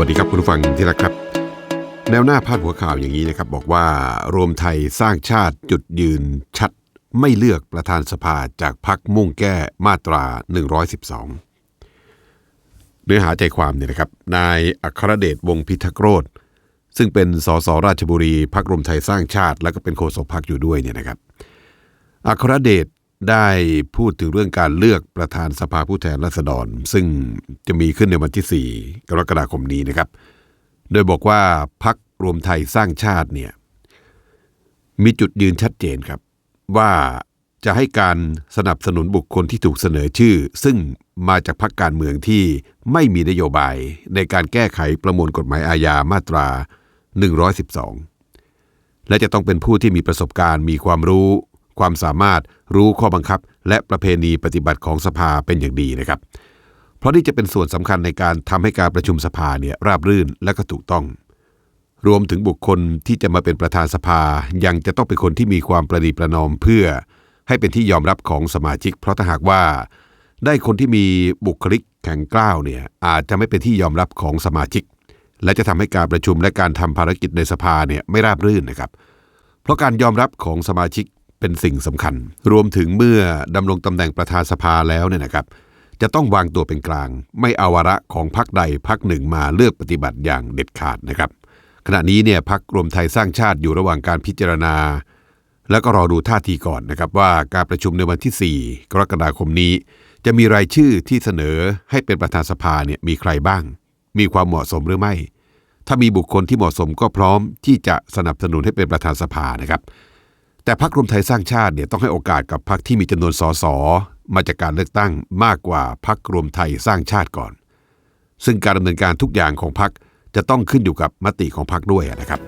วัสดีครับคุณผู้ฟังที่รักครับ แนวหน้าพาดหัวข่าวอย่างนี้นะครับ บอกว่ารวมไทยสร้างชาติจุดยืนชัดไม่เลือกประธานสภาจากพักมุ่งแก้มาตรา 112 เนื้อหาใจความเนี่ยนะครับ นายอัครเดชวงพิทักษ์โรธซึ่งเป็นสสราชบุรีพักรวมไทยสร้างชาติ และก็เป็นโฆษกพักอยู่ด้วยเนี่ยนะครับอัครเดช ได้พูดถึงเรื่องการเลือกประธานสภาผู้แทนราษฎร ซึ่งจะมีขึ้นในวันที่ 4 กรกฎาคมนี้นะครับ โดยบอกว่าพักรวมไทยสร้างชาติเนี่ยมีจุดยืนชัดเจนครับ ว่าจะให้การสนับสนุนบุคคลที่ถูกเสนอชื่อ ซึ่งมาจากพรรคการเมืองที่ไม่มีนโยบายในการแก้ไขประมวลกฎหมายอาญามาตรา 112 และจะต้องเป็นผู้ที่มีประสบการณ์มีความรู้ ความสามารถรู้ข้อบังคับ และประเพณีปฏิบัติของสภาเป็นอย่างดีนะครับ เพราะนี่จะเป็นส่วนสำคัญในการทำให้การประชุมสภาเนี่ยราบรื่นและก็ถูกต้อง รวมถึงบุคคลที่จะมาเป็นประธานสภายังจะต้องเป็นคนที่มีความประนีประนอมเพื่อ ให้เป็นที่ยอมรับของสมาชิก เพราะถ้าหากว่า ได้คนที่มีบุคลิกแข็งกร้าวเนี่ยอาจจะไม่เป็นที่ยอมรับของสมาชิก และจะทำให้การประชุมและการทำภารกิจในสภาเนี่ยไม่ราบรื่นนะครับ เพราะการยอมรับของสมาชิก เป็นสิ่งสำคัญ รวมถึงเมื่อดำรงตำแหน่งประธานสภาแล้วเนี่ยนะครับ จะต้องวางตัวเป็นกลาง ไม่เอาวาระของพรรคใดพรรคหนึ่งมาเลือกปฏิบัติอย่างเด็ดขาดนะครับ ขณะนี้เนี่ยพรรครวมไทยสร้างชาติอยู่ระหว่างการพิจารณา แล้วก็รอดูท่าทีก่อนนะครับว่าการประชุมในวันที่ 4 กรกฎาคมนี้ จะมีรายชื่อที่เสนอให้เป็นประธานสภาเนี่ยมีใครบ้าง มีความเหมาะสมหรือไม่ถ้ามีบุคคลที่เหมาะสมก็พร้อมที่จะสนับสนุนให้เป็นประธานสภานะครับ แต่พรรครวมไทยสร้างชาติเนี่ยต้องให้โอกาสกับพรรคที่มีจำนวนสสมาจากการเลือกตั้งมากกว่าพรรครวมไทยสร้างชาติก่อน ซึ่งการดำเนินการทุกอย่างของพรรคจะต้องขึ้นอยู่กับมติของพรรคด้วยนะครับ